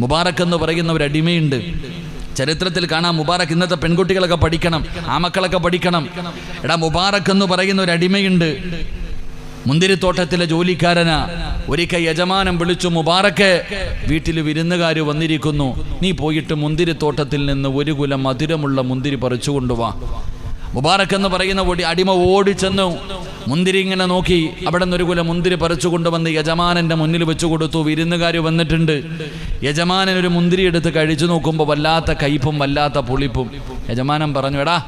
മുബാറക്ക് എന്ന് പറയുന്ന ഒരു അടിമയുണ്ട്. ചരിത്രത്തിൽ കാണാം മുബാറക്ക് ഇന്നത്തെ പെൺകുട്ടികളൊക്കെ പഠിക്കണം ആ മക്കളൊക്കെ പഠിക്കണം. എടാ മുബാറക്ക് എന്ന് പറയുന്ന ഒരു അടിമയുണ്ട്. മുന്തിരിത്തോട്ടത്തിലെ ജോലിക്കാരനാ ഒരിക്കൽ യജമാനം വിളിച്ചു മുബാറക്ക് വീട്ടിൽ വിരുന്നുകാർ വന്നിരിക്കുന്നു. നീ പോയിട്ട് മുന്തിരിത്തോട്ടത്തിൽ നിന്ന് ഒരു കുലം മധുരമുള്ള മുന്തിരി പറിച്ചു കൊണ്ടുവാ മുബാറക്ക് എന്ന് പറയുന്ന ഓടി അടിമ ഓടിച്ചെന്നു. മുന്തിരി ഇങ്ങനെ നോക്കി അവിടെ ഒരു കുല മുന്തിരി പറിച്ചു കൊണ്ടുവന്ന് യജമാനന്റെ മുന്നിൽ വെച്ചു കൊടുത്തു. വിരുന്നുകാർ വന്നിട്ടുണ്ട്. യജമാനൻ ഒരു മുന്തിരി എടുത്ത് കഴിച്ചു നോക്കുമ്പോൾ വല്ലാത്ത കയ്പും വല്ലാത്ത പുളിപ്പും. യജമാനൻ പറഞ്ഞു എടാ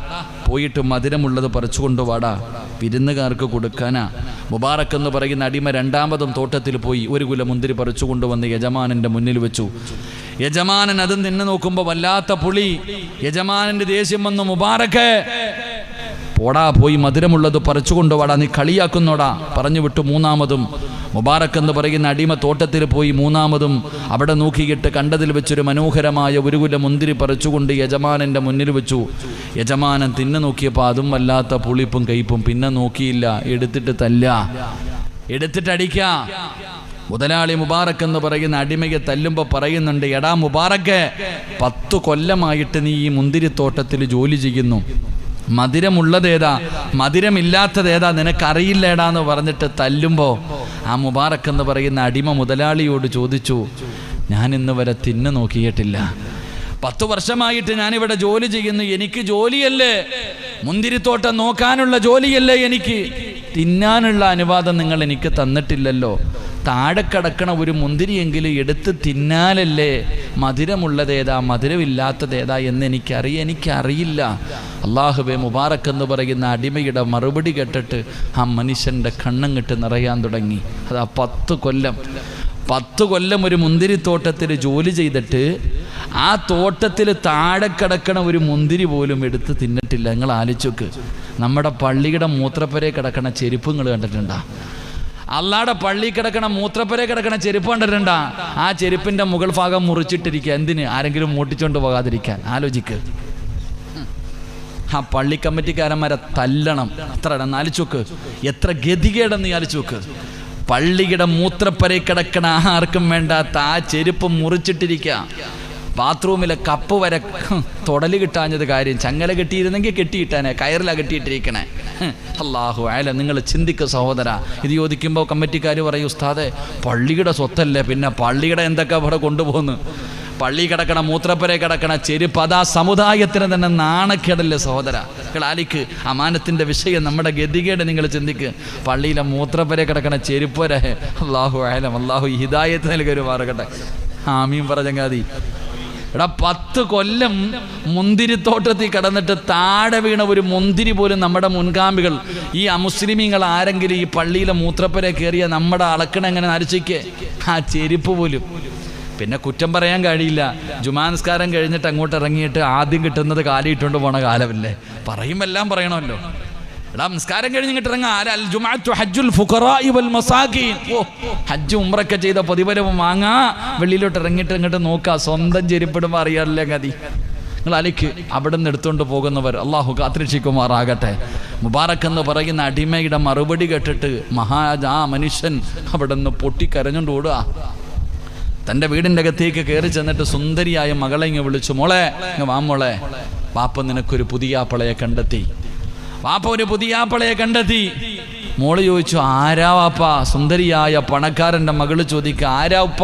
പോയിട്ട് മധുരമുള്ളത് പറിച്ചു കൊണ്ടുവാടാ. വിരുന്നുകാർക്ക് കൊടുക്കാനാ. മുബാറക്ക് എന്ന് പറയുന്ന അടിമ രണ്ടാമതും തോട്ടത്തിൽ പോയി ഒരു കുല മുന്തിരി പറിച്ചു കൊണ്ടുവന്ന് യജമാനന്റെ മുന്നിൽ വെച്ചു. യജമാനൻ അത് നിന്ന് നോക്കുമ്പോൾ വല്ലാത്ത പുളി. യജമാനന്റെ ദേഷ്യം വന്നു മുബാറക്ക് പോടാ പോയി മധുരമുള്ളത് പറിച്ചു കൊണ്ടുവാടാ നീ കളിയാക്കുന്നോടാ. പറഞ്ഞു വിട്ടു മൂന്നാമതും. മുബാറക്ക് എന്ന് പറയുന്ന അടിമ തോട്ടത്തിൽ പോയി മൂന്നാമതും അവിടെ നോക്കിയിട്ട് കണ്ടതിൽ വെച്ചൊരു മനോഹരമായ ഒരു കുല മുന്തിരി പറിച്ചുകൊണ്ട് യജമാനന്റെ മുന്നിൽ വെച്ചു. യജമാനൻ തിന്നു നോക്കിയപ്പോൾ അതും വല്ലാത്ത പുളിപ്പും കയ്പും. പിന്നെ നോക്കിയില്ല. എടുത്തിട്ട് തല്ല. എടുത്തിട്ട് അടിക്ക. മുതലാളി മുബാറക്ക് എന്ന് പറയുന്ന അടിമയെ തല്ലുമ്പോൾ പറയുന്നുണ്ട് എടാ മുബാറക്ക് പത്തു കൊല്ലമായിട്ട് നീ ഈ മുന്തിരിത്തോട്ടത്തിൽ ജോലി ചെയ്യുന്നു. മധുരമുള്ളതേതാ? മധുരമില്ലാത്തതേതാ? നിനക്കറിയില്ലേടാ എന്ന് പറഞ്ഞിട്ട് തല്ലുമ്പോൾ ആ മുബാറക്ക് എന്ന് പറയുന്ന അടിമ മുതലാളിയോട് ചോദിച്ചു ഞാൻ ഇന്ന് വരെ തിന്നു നോക്കിയിട്ടില്ല. പത്തു വർഷമായിട്ട് ഞാനിവിടെ ജോലി ചെയ്യുന്നു. എനിക്ക് ജോലിയല്ലേ? മുന്തിരിത്തോട്ടം നോക്കാനുള്ള ജോലിയല്ലേ എനിക്ക്? തിന്നാനുള്ള അനുവാദം നിങ്ങൾ എനിക്ക് തന്നിട്ടില്ലല്ലോ. താഴെ കിടക്കണ ഒരു മുന്തിരിയെങ്കിലും എടുത്ത് തിന്നാലല്ലേ മധുരമുള്ളതേതാ മധുരമില്ലാത്തതേതാ എന്ന് എനിക്കറിയ എനിക്കറിയില്ല. അള്ളാഹുബെ മുബാറക്ക് എന്ന് പറയുന്ന അടിമയുടെ മറുപടി കേട്ടിട്ട് ആ മനുഷ്യന്റെ കണ്ണങ്ങിട്ട് നിറയാൻ തുടങ്ങി. അതാ പത്ത് കൊല്ലം. പത്ത് കൊല്ലം ഒരു മുന്തിരിത്തോട്ടത്തിൽ ജോലി ചെയ്തിട്ട് ആ തോട്ടത്തിൽ താഴെ കിടക്കണ ഒരു മുന്തിരി പോലും എടുത്ത് തിന്നിട്ടില്ല. നിങ്ങൾ ആലോചിച്ചോക്ക് നമ്മുടെ പള്ളിയുടെ മൂത്രപ്പരെ കിടക്കണ ചെരുപ്പുകൾ കണ്ടിട്ടുണ്ടാ? അല്ലാടെ പള്ളി കിടക്കണ മൂത്രപ്പരെ കിടക്കണ ചെരുപ്പ് കണ്ടിട്ടുണ്ട? ആ ചെരുപ്പിന്റെ മുകൾ ഭാഗം മുറിച്ചിട്ടിരിക്കുക. എന്തിന്? ആരെങ്കിലും മൂട്ടിച്ചോണ്ട് പോകാതിരിക്കാൻ. ആലോചിക്ക്. ആ പള്ളി കമ്മിറ്റിക്കാരന്മാരെ തല്ലണം. എത്ര നാലിച്ചോക്ക് എത്ര ഗതികേടെന്ന് ആലിച്ചോക്ക് പള്ളിയുടെ മൂത്രപ്പരെ കിടക്കണ ആർക്കും വേണ്ടാത്ത ആ ചെരുപ്പ് മുറിച്ചിട്ടിരിക്കുക. ബാത്റൂമിലെ കപ്പ് വരെ തൊടൽ കിട്ടാഞ്ഞത് കാര്യം ചങ്ങല കെട്ടിയിരുന്നെങ്കിൽ കെട്ടിയിട്ടാനെ കയറിലാണ് കെട്ടിയിട്ടിരിക്കണേ. അള്ളാഹു അയല നിങ്ങൾ ചിന്തിക്കുക സഹോദര. ഇത് ചോദിക്കുമ്പോൾ കമ്മിറ്റിക്കാർ പറയും ഉസ്താദെ പള്ളിയുടെ സ്വത്തല്ലേ? പിന്നെ പള്ളിയുടെ എന്തൊക്കെ ഇവിടെ കൊണ്ടുപോകുന്നു? പള്ളി കിടക്കണ മൂത്രപ്പുര കിടക്കണ ചെരുപ്പ് അതാ സമുദായത്തിന് തന്നെ നാണക്കേടല്ലേ സഹോദര. ആലിക്ക് അമാനത്തിന്റെ വിഷയം നമ്മുടെ ഗതികേട് നിങ്ങൾ ചിന്തിക്ക്. പള്ളിയിലെ മൂത്രപ്പുര കിടക്കണ ചെരുപ്പുര അള്ളാഹു അയലം അള്ളാഹു ഹിദായത്ത് നൽകി ഒരു മാറുകട്ടെ ആമീൻ പറഞ്ഞങ്ങാതി. എടാ പത്ത് കൊല്ലം മുന്തിരിത്തോട്ടത്തിൽ കിടന്നിട്ട് താഴെ വീണ ഒരു മുന്തിരി പോലും നമ്മുടെ മുൻകാമ്പികൾ ഈ അമുസ്ലിമീങ്ങൾ ആരെങ്കിലും ഈ പള്ളിയിലെ മൂത്രപ്പരെ കയറിയ നമ്മുടെ അളക്കണ എങ്ങനെ നരച്ചിക്ക്? ആ ചെരുപ്പ് പോലും. പിന്നെ കുറ്റം പറയാൻ കഴിയില്ല. ജുമാനസ്കാരം കഴിഞ്ഞിട്ട് അങ്ങോട്ട് ഇറങ്ങിയിട്ട് ആദ്യം കിട്ടുന്നത് കാലിയിട്ടുകൊണ്ട് പോണ കാലമല്ലേ? പറയുമെല്ലാം പറയണമല്ലോ. എടാ നമസ്കാരം കഴിഞ്ഞ് ഇങ്ങോട്ട് ഇറങ്ങാം. ഹജ്ജുൽ വൽ ഹജ്ജ് ഉംറൊക്കെ ചെയ്ത പ്രതിഫലം വാങ്ങാ. വെള്ളിയിലോട്ട് ഇറങ്ങിട്ട് ഇങ്ങോട്ട് നോക്കുക സ്വന്തം ചെരിപ്പിടുമ്പോൾ അറിയാറില്ല ഗതി. നിങ്ങൾ അലിക്ക് അവിടെ നിന്ന് എടുത്തുകൊണ്ട് പോകുന്നവർ അള്ളാഹു കാത്തിരക്ഷിക്കുമാറാകട്ടെ. മുബാറക്ക് എന്ന് പറയുന്ന അടിമയുടെ മറുപടി കേട്ടിട്ട് മഹാജ ആ മനുഷ്യൻ അവിടെ നിന്ന് പൊട്ടിക്കരഞ്ഞുകൊണ്ട് ഓടുക. തന്റെ വീടിന്റെ അകത്തേക്ക് കയറി ചെന്നിട്ട് സുന്ദരിയായ മകളെ ഇങ്ങ് വിളിച്ചു. മോളെ ഇങ്ങ് വാ മോളെ. പാപ്പ നിനക്കൊരു പുതിയ ആപ്പളയെ കണ്ടെത്തി. വാപ്പ ഒരു പുതിയ ആപ്പളയെ കണ്ടെത്തി. മോൾ ചോദിച്ചു ആരാ വാപ്പ? സുന്ദരിയായ പണക്കാരന്റെ മകൾ ചോദിക്കുക ആരാ ഉപ്പ?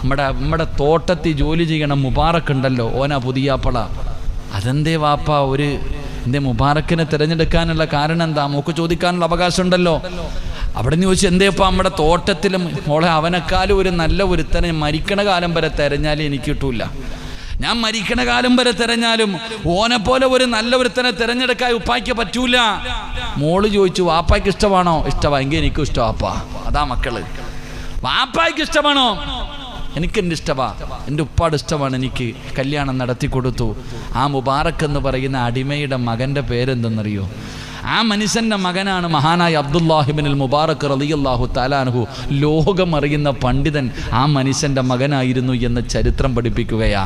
നമ്മുടെ നമ്മുടെ തോട്ടത്തിൽ ജോലി ചെയ്യണം മുബാറക്ക് ഉണ്ടല്ലോ ഓനാ പുതിയ ആപ്പള. അതെന്തേ വാപ്പ ഒരു എന്തേ മുബാറക്കിനെ തിരഞ്ഞെടുക്കാനുള്ള കാരണം എന്താ മോക്ക് ചോദിക്കാനുള്ള അവകാശം ഉണ്ടല്ലോ അവിടെ നിന്ന് ചോദിച്ചു എന്തേപ്പാ നമ്മുടെ തോട്ടത്തിലും മോളെ അവനെക്കാളും ഒരു നല്ല ഒരുത്തനെ മരിക്കണ കാലം വരെ തിരഞ്ഞാലേ എനിക്ക് കിട്ടൂല. ഞാൻ മരിക്കണ കാലം വരെ തിരഞ്ഞാലും ഓനെ പോലെ ഒരു നല്ല ഒരുത്തനെ തിരഞ്ഞെടുക്കാൻ ഉപ്പായ്ക്ക് പറ്റൂല. മോൾ ചോദിച്ചു വാപ്പായ്ക്ക് ഇഷ്ടമാണോ? ഇഷ്ടമാ എങ്കിൽ എനിക്കും ഇഷ്ടം അപ്പാ അതാ മക്കൾ. വാപ്പായ്ക്ക് ഇഷ്ടമാണോ? എനിക്ക് എന്റെ ഇഷ്ടമാ എന്റെ ഉപ്പാട് ഇഷ്ടമാണ് എനിക്ക് കല്യാണം നടത്തി കൊടുത്തു. ആ മുബാറക്ക് എന്ന് പറയുന്ന അടിമയുടെ മകന്റെ പേരെന്തെന്നറിയോ? ആ മനുഷ്യന്റെ മകനാണ് മഹാനായ അബ്ദുല്ലാഹിബിനിൽ മുബാറക്ക് റലിയല്ലാഹു ലോകം അറിയുന്ന പണ്ഡിതൻ ആ മനുഷ്യന്റെ മകനായിരുന്നു എന്ന് ചരിത്രം പഠിപ്പിക്കുകയാ.